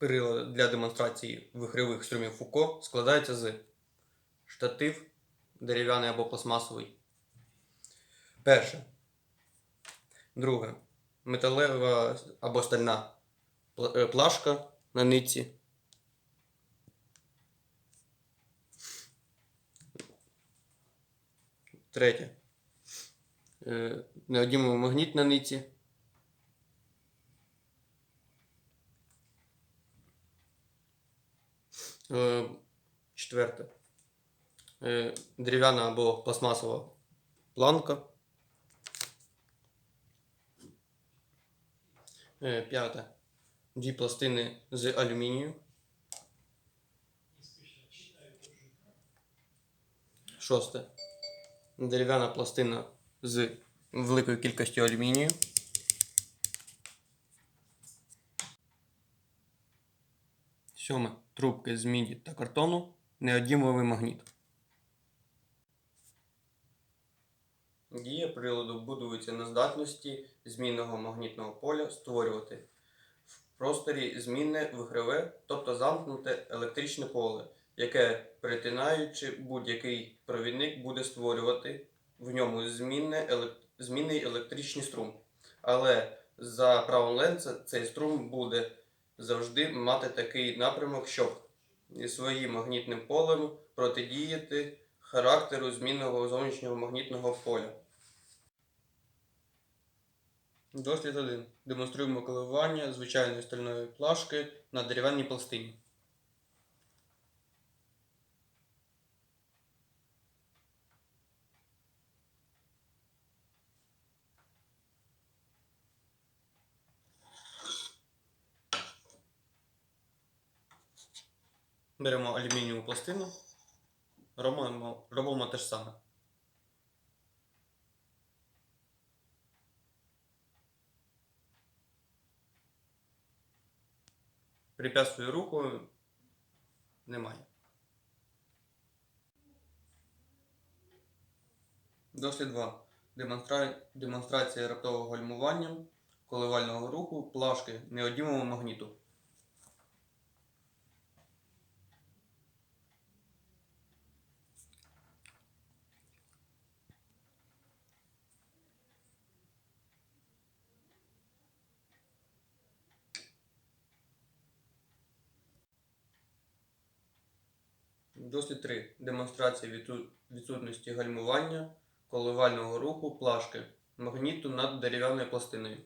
Прилад для демонстрації вихревих струмів Фуко складається з штатив дерев'яний або пластмасовий. Перше. Друге. Металева або стальна е, плашка на нитці. Третє. Е, Неодімовий магніт на нитці. Четверте. Е, Дерев'яна або пластмасова планка. Е, П'яте. Дві пластини з алюмінію. Шосте. Дерев'яна пластина з великою кількістю алюмінію. Сьоме. Трубки з міді та картону. Неодімовий магніт. Дія приладу будується на здатності змінного магнітного поля створювати в просторі змінне вихреве, тобто замкнуте електричне поле, яке, перетинаючи будь-який провідник, буде створювати в ньому змінне, елек- змінний електричний струм. Але за правом ленца цей струм буде завжди мати такий напрямок, щоб зі своїм магнітним полем протидіяти характеру змінного зовнішнього магнітного поля. Дослід 1. Демонструємо коливання звичайної стальної плашки на дерев'яній пластині. Беремо алюмінієву пластину, робимо, робимо те ж саме. Препятствую руху немає. Дослід 2. Демонстра... Демонстрація раптового гальмування коливального руху плашки неодімого магніту. Дослід 3. Демонстрація відсутності гальмування коливального руху плашки магніту над дерев'яною пластиною.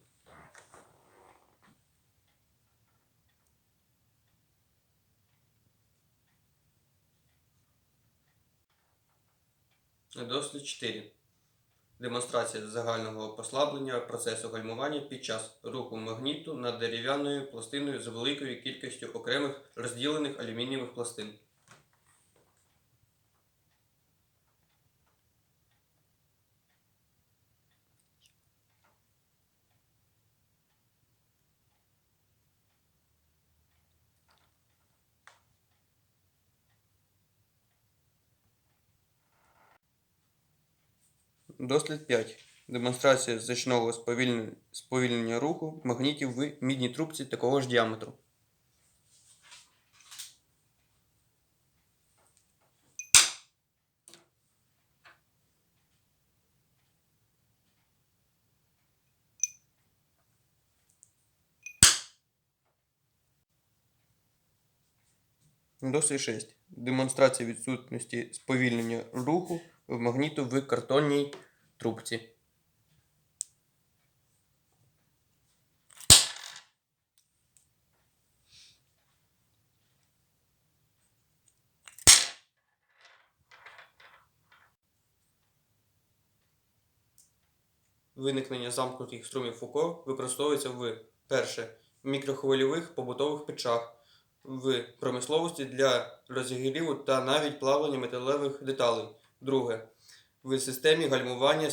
Дослід 4. Демонстрація загального послаблення процесу гальмування під час руху магніту над дерев'яною пластиною з великою кількістю окремих розділених алюмінієвих пластин. Дослід 5. Демонстрація значного сповільнення, руху магнітів в мідній трубці такого ж діаметру. Дослід 6. Демонстрація відсутності сповільнення руху в магніту в картонній трубці. Виникнення замкнутих струмів Фуко використовується в перше мікрохвильових побутових печах, в промисловості для розігріву та навіть плавлення металевих деталей. Друге. В системі гальмування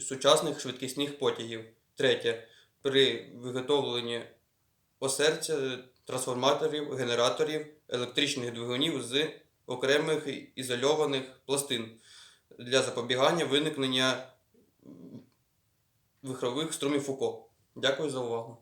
сучасних швидкісних потягів. Третє. При виготовленні осерця, трансформаторів, генераторів, електричних двигунів з окремих ізольованих пластин для запобігання виникнення вихрових струмів Фуко. Дякую за увагу.